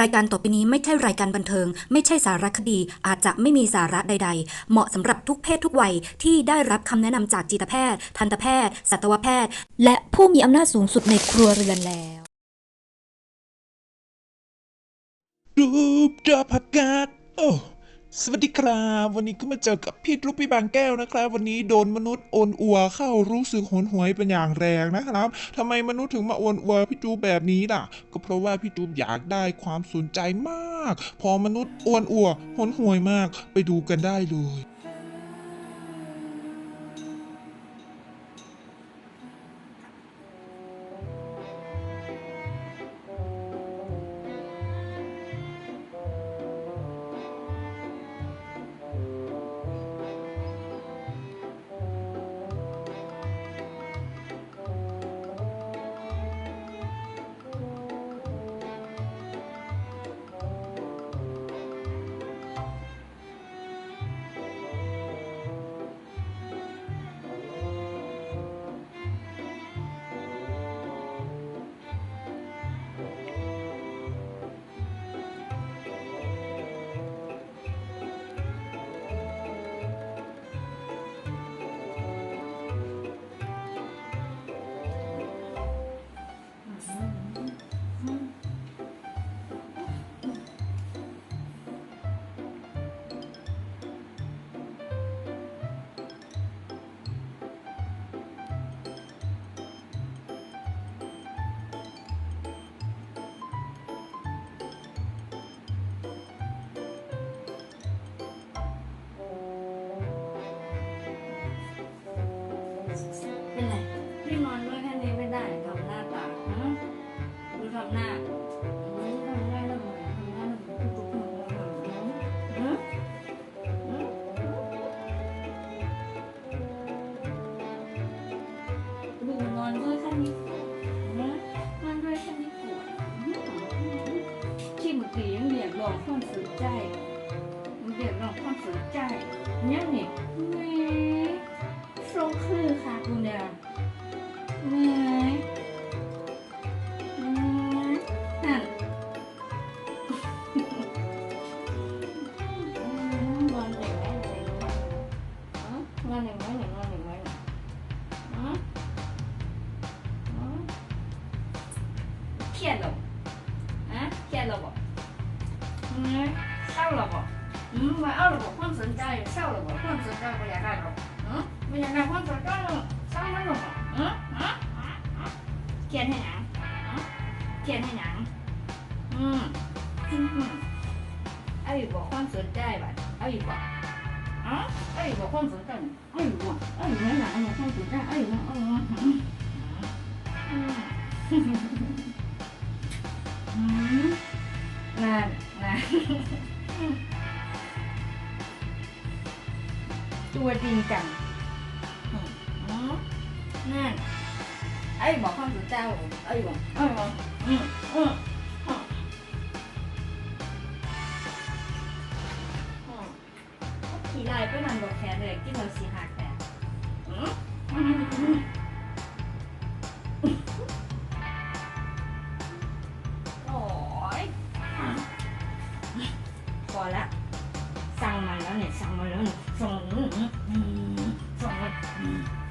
รายการต่อไปนี้ไม่ใช่รายการบันเทิง ไม่ใช่สารคดี อาจจะไม่มีสาระใด ๆ เหมาะสำหรับทุกเพศทุกวัยที่ได้รับคำแนะนำจากจิตแพทย์ ทันตแพทย์ สัตวแพทย์ และผู้มีอำนาจสูงสุดในครัวเรือนแล้ว รูปจอกผักกาดโอ้ สวัสดีครับ วันนี้ก็มาเจอกับพี่ลูกพี่บางแก้วนะครับ วันนี้โดนมนุษย์โอนอัวเข้ารู้สึกหนหวยเป็นอย่างแรงนะครับทำไมมนุษย์ถึงมาโอนอัวพี่จูบแบบนี้ล่ะ ก็เพราะว่าพี่จูบอยากได้ความสนใจมาก พอมนุษย์โอนอัวหนหวยมากไปดูกันได้เลย เป็นไรพี่นอนด้วยแค่นี้ไม่ได้ทำหน้าตาดูทำหน้าอืมทำได้แล้วเหมือนทำได้แล้วเหมือนทุกคนเดูนอนด้วยแค่นี้นอนด้วยแค่นี้ปวดที่เมื่อกี้ยังเรียกร้องความสนใจเรียกร้องความสนใจเนี่ยนี่ งอนเด็กไหมเด็กงอนเด็กไหมเครียดหรอฮะเครียดหรอบอกเศร้าหรอบอกอืมมาเอาหรอบอกความส นใจเศร้าหรอบอกความสนใจไม่อยากได้หรอก ไม่อยากได้ความสนใจหรอกสร้างมันหรอกฮะฮะเขียนให้หนังเขียนให้หนังอืมอืมเอาอยู่บอกความสนใจบัดเอาอยู่บอกอ๋อเอาอยู่บอกความสนใจเอาอยู่บอกเอาอยู่ไหนหนังเอาอยู่ความสนใจเอาอยู่บอกเอาอยู่อืมอืมนั่นนั่นตัวจริงจัง อืมนั่นไอ้บอกความสนใจผมไอ้บอกไอ้บอกอืมอืมอืม ขี่ไล่ไปนั่งดอกแขนเลยกินเราสีหักแต่โอ้ยพอละ สั่งมาแล้วเนี่ย สั่งมาแล้วเนี่ยสั่งสั่งมา